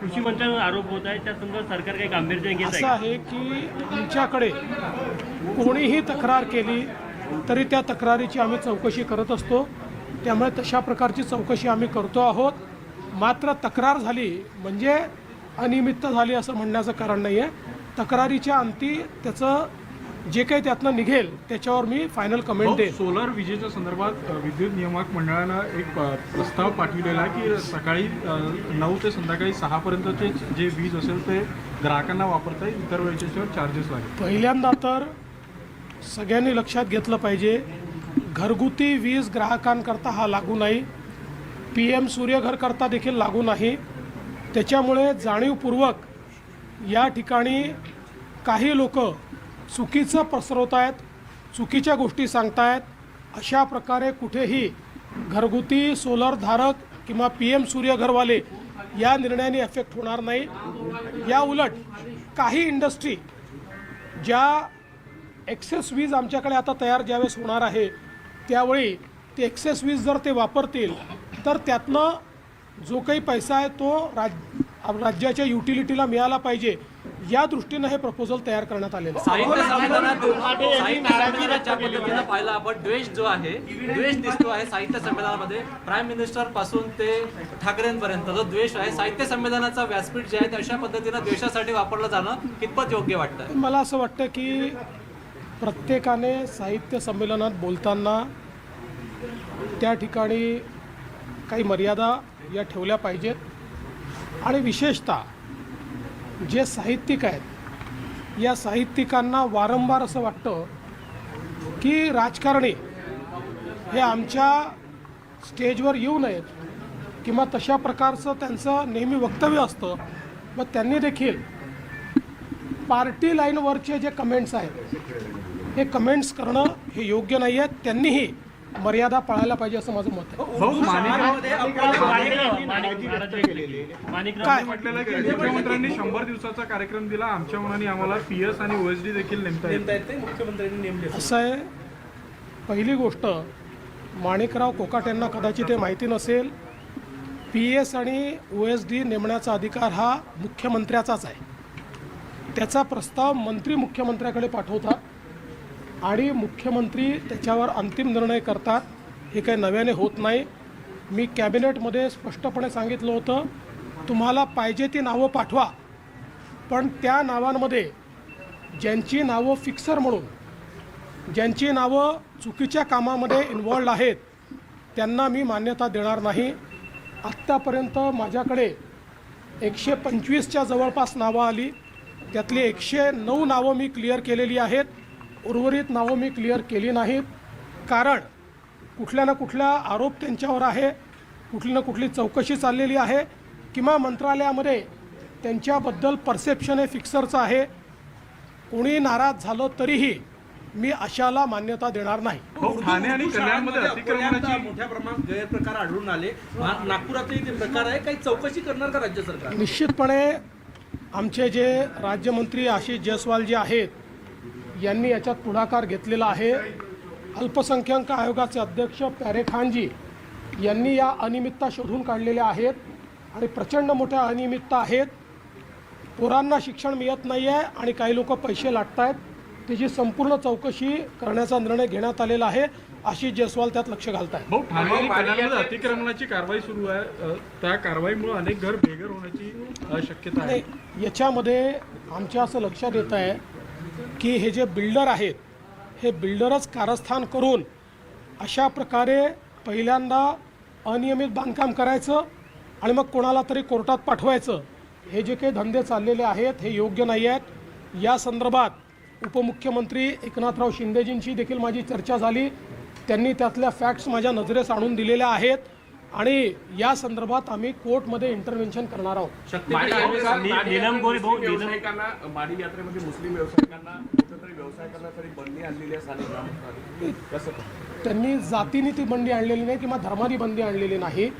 कृषी मंत्र्यांवर आरोप होत आहे. त्या संदर्भात सरकार काही गांभीर्याने घेत असं आहे आहे की आमच्याकडे कोणीही तक्रार केली तरी त्या तक्रारीची आम्ही चौकशी करत असतो. त्यामुळे तशा प्रकारची चौकशी आम्ही करतो आहोत. मात्र तक्रार झाली म्हणजे अनियमितता झाली असं म्हणण्याचं कारण नाही आहे तक्रारीच्या अंती त्याचं जे काही त्यातनं निघेल त्याच्यावर मी फायनल कमेंट देईन. सोलर विजेच्या संदर्भात विद्युत नियामक मंडळानं एक प्रस्ताव पाठविलेला आहे की सकाळी नऊ ते संध्याकाळी सहापर्यंतचे जे वीज असेल ते ग्राहकांना वापरता येईल इतर वेळेच्या याच्यावर चार्जेस लागेल. पहिल्यांदा तर सगळ्यांनी लक्षात घेतलं पाहिजे घरगुती वीज ग्राहकांकरता हा लागू नाही. पी एम सूर्यघरकरता देखील लागू नाही. त्याच्यामुळे जाणीवपूर्वक या ठिकाणी काही लोक चुकीचं पसरवत आहेत चुकीच्या गोष्टी सांगतायत अशा प्रकारे कुठेही घरगुती सोलर धारक किंवा पी एम सूर्यघरवाले या निर्णयाने अफेक्ट होणार नाही. या उलट काही इंडस्ट्री ज्या एक्सेस वीज आमच्याकडे आता तयार ज्यावेळेस होणार आहे त्यावेळी ते एक्सेस वीज जर ते वापरतील तर त्यातनं जो काही पैसा आहे तो राज राज्याच्या युटिलिटीला मिळाला पाहिजे या दृष्टीनं हे प्रपोजल तयार करण्यात आलेलं आहे. साहित्य संमेलनात ज्या पद्धतीनं पाहिलं आपण द्वेष जो आहे द्वेष दिसतो आहे साहित्य संमेलनामध्ये. प्राईम मिनिस्टरपासून ते ठाकरेंपर्यंत जो द्वेष आहे साहित्य संमेलनाचा व्यासपीठ जे आहे ते अशा पद्धतीनं द्वेषासाठी वापरलं जाणं कितपत योग्य वाटतं मला असं वाटतं की प्रत्येकाने साहित्य संमेलनात बोलताना त्या ठिकाणी काही मर्यादा या ठेवल्या पाहिजेत. आणि विशेषतः जे साहित्यिक आहेत या साहित्यिकांना वारंवार असं वाटतं की राजकारणी हे आमच्या स्टेजवर येऊ नयेत किंवा तशा प्रकारचं त्यांचं नेहमी वक्तव्य असतं. व त्यांनी देखील पार्टी लाईनवरचे जे कमेंट्स आहेत हे कमेंट्स करणं हे योग्य नाही आहे त्यांनीही मर्यादा पाळायला पाहिजे असं माझं मत आहे काय म्हटलेलं आहे की मुख्यमंत्र्यांनी शंभर दिवसाचा कार्यक्रम दिला आमच्या मनाने आम्हाला पी एस आणि ओएसडी देखील नेमता येईल असं आहे पहिली गोष्ट माणिकराव कोकाट यांना कदाचित हे माहिती नसेल पी एस आणि ओ एस डी नेमण्याचा अधिकार हा मुख्यमंत्र्याचाच आहे त्याचा प्रस्ताव मंत्री मुख्यमंत्र्याकडे पाठवतात आणि मुख्यमंत्री त्याच्यावर अंतिम निर्णय करतात. हे काही नव्याने होत नाही. मी कॅबिनेटमध्ये स्पष्टपणे सांगितलं होतं तुम्हाला पाहिजे ती नावं पाठवा. पण त्या नावांमध्ये ज्यांची नावं फिक्सर म्हणून ज्यांची नावं चुकीच्या कामामध्ये इन्वॉल्ड आहेत त्यांना मी मान्यता देणार नाही. आत्तापर्यंत माझ्याकडे एकशे पंचवीसच्या जवळपास नावं आली. त्यातली एकशे नऊ नावं मी क्लिअर केलेली आहेत. उर्वरित नावं मी क्लिअर केली नाहीत. कारण कुठल्या ना कुठल्या आरोप त्यांच्यावर आहे. कुठली ना कुठली चौकशी चाललेली आहे. किंवा मंत्रालयामध्ये त्यांच्याबद्दल परसेप्शन हे फिक्सरचं आहे. कोणी नाराज झालं तरीही मी अशाला मान्यता देणार नाही. भाऊ ठाणे आणि कल्याणमध्ये अतिक्रमणाची मोठ्या प्रमाणात गैरप्रकार आढळून आले. मा- नागपुरातले ते प्रकार आहे काही चौकशी करणार का राज्य सरकार? निश्चितपणे आमचे जे राज्यमंत्री आशिष जयस्वाल जे आहेत यांनी याच्यात पुढाकार घेतलेला आहे. अल्पसंख्याक आयोगाचे अध्यक्ष प्यारे खानजी यांनी या अनियमितता शोधून काढलेल्या आहेत आणि प्रचंड मोठ्या अनियमितता आहेत. पोरांना शिक्षण मिळत नाही आहे आणि काही लोक पैसे लाटत आहेत त्याची संपूर्ण चौकशी करण्याचा निर्णय घेण्यात आलेला आहे. आशिष जयस्वाल त्यात लक्ष घालत आहेत कल्याणमध्ये अतिक्रमणाची कारवाई सुरू आहे. त्या कारवाईमुळे अनेक घर बेघर होण्याची शक्यता आहे. नाही याच्यामध्ये आमच्या असं लक्षात येत आहे की हे जे बिल्डर आहेत हे बिल्डरच कारस्थान करून अशा प्रकारे पहिल्यांदा अनियमित बांधकाम करायचं आणि मग कोणाला तरी कोर्टात पाठवायचं हे जे काही धंदे चाललेले आहेत हे योग्य नाही आहेत. या संदर्भात उपमुख्यमंत्री एकनाथराव शिंदेजींशी देखील माझी चर्चा झाली. त्यांनी त्यातल्या फॅक्ट्स माझ्या नजरेस आणून दिलेल्या आहेत. आणि या संदर्भात आम्ही कोर्टमध्ये इंटरव्हेन्शन करणार आहोत. नीलम गोरे भाऊ नीलम व्यावसायिकांना माडी यात्रेमध्ये मुस्लिम व्यावसायिकांना कुठेतरी व्यवसाय करण्यास तरी बंदी आणलेली आहे स्थानिक ग्रामस्थांनी. कसं त्यांनी जातीने ती बंदी आणलेली नाही किंवा धर्मानी बंदी आणलेली नाही.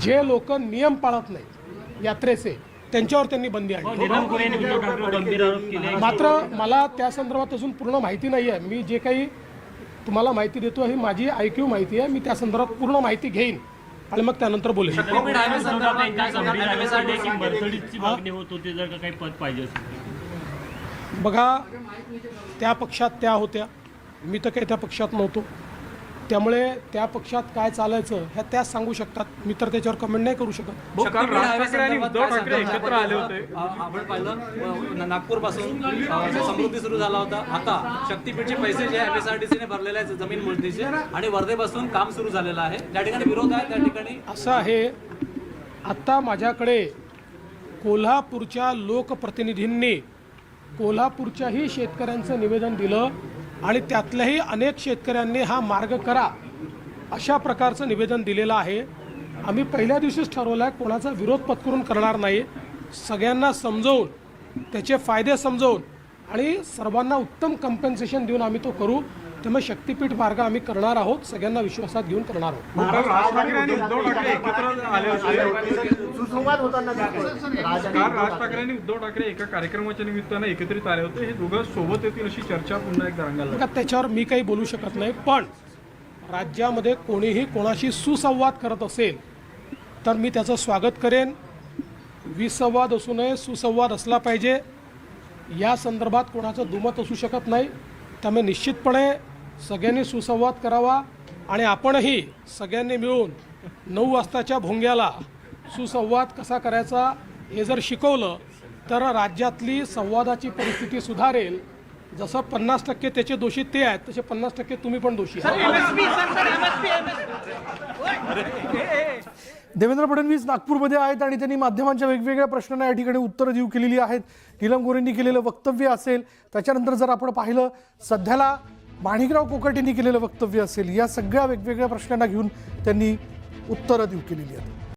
जे लोक नियम पाळत नाहीत यात्रेचे त्यांच्यावर त्यांनी बंदी आणली. नीलम गोरे यांनी उद्धव ठाकरेंवर गंभीर आरोप केले मात्र मला त्या संदर्भात अजून पूर्ण माहिती नाही आहे. मी जे काही तुम्हाला माहिती देतो ही माझी आयक्यू माहिती आहे. मी त्या संदर्भात पूर्ण माहिती घेईन. आणि मग त्यानंतर बोलेल शक्तीपीठ हायवे संदर्भात काय त्यांची सांगणार गंभीर आहे MSRDC की मध्ये? मर्सडीजची मागणी होत होती जर का काही पद पाहिजे असेल बघा त्या पक्षात त्या होत्या. मी तर काही त्या पक्षात नव्हतो. त्यामुळे त्या पक्षात काय चालायचं ह्या त्याच सांगू शकतात. मी तर त्याच्यावर कमेंट नाही करू शकत. आपण पाहिलं नागपूरपासून समृद्धी सुरू झाला होता आता शक्तीपीठचे पैसे जे एम एस आर डी सीने भरलेले आहेत जमीन मोजणीचे आणि वर्धेपासून काम सुरू झालेलं आहे. त्या ठिकाणी विरोध आहे त्या ठिकाणी? असं आहे आत्ता माझ्याकडे कोल्हापूरच्या लोकप्रतिनिधींनी कोल्हापूरच्याही शेतकऱ्यांचं निवेदन दिलं. आणि त्यातल्याही अनेक शेतकऱ्यांनी हा मार्ग करा अशा प्रकारचं निवेदन दिलेलं आहे. आम्ही पहिल्या दिवशीच ठरवलं आहे कोणाचा विरोध पत्करून करणार नाही. सगळ्यांना समजवून त्याचे फायदे समजवून आणि सर्वांना उत्तम कम्पेन्सेशन देऊन आम्ही तो करू. त्यामुळे शक्तीपीठ मार्ग आम्ही करणार आहोत सगळ्यांना विश्वासात घेऊन करणार आहोत. राज ठाकरे आणि उद्धव ठाकरे एकत्र आले होते. काल उद्धव राज ठाकरे. ठाकरे आणि उद्धव ठाकरे एका कार्यक्रमाच्या निमित्तानं एकत्रित आले होते? हे दोघं सोबत येतील अशी चर्चा पुन्हा एकदा रंगाला त्याच्यावर मी काही बोलू शकत नाही पण राज्यामध्ये कोणीही कोणाशी सुसंवाद करत असेल तर मी त्याचं स्वागत करेन. विसंवाद असू नये सुसंवाद असला पाहिजे. या संदर्भात कोणाचं दुमत असू शकत नाही. त्यामुळे निश्चितपणे सगळ्यांनी सुसंवाद करावा आणि आपणही सगळ्यांनी मिळून नऊ वाजताच्या भोंग्याला सुसंवाद कसा करायचा हे जर शिकवलं तर राज्यातली संवादाची परिस्थिती सुधारेल. जसं पन्नास टक्के त्याचे दोषी ते आहेत तसे पन्नास टक्के तुम्ही पण दोषी आहात. देवेंद्र फडणवीस नागपूरमध्ये आहेत आणि त्यांनी माध्यमांच्या वेगवेगळ्या प्रश्नांना या ठिकाणी उत्तरं देऊ केलेली आहेत. नीलम गोरेंनी केलेलं वक्तव्य असेल त्याच्यानंतर जर आपण पाहिलं सध्याला माणिकराव कोकाटेंनी केलेलं वक्तव्य असेल या सगळ्या वेगवेगळ्या प्रश्नांना घेऊन त्यांनी उत्तरं देऊ केलेली आहेत.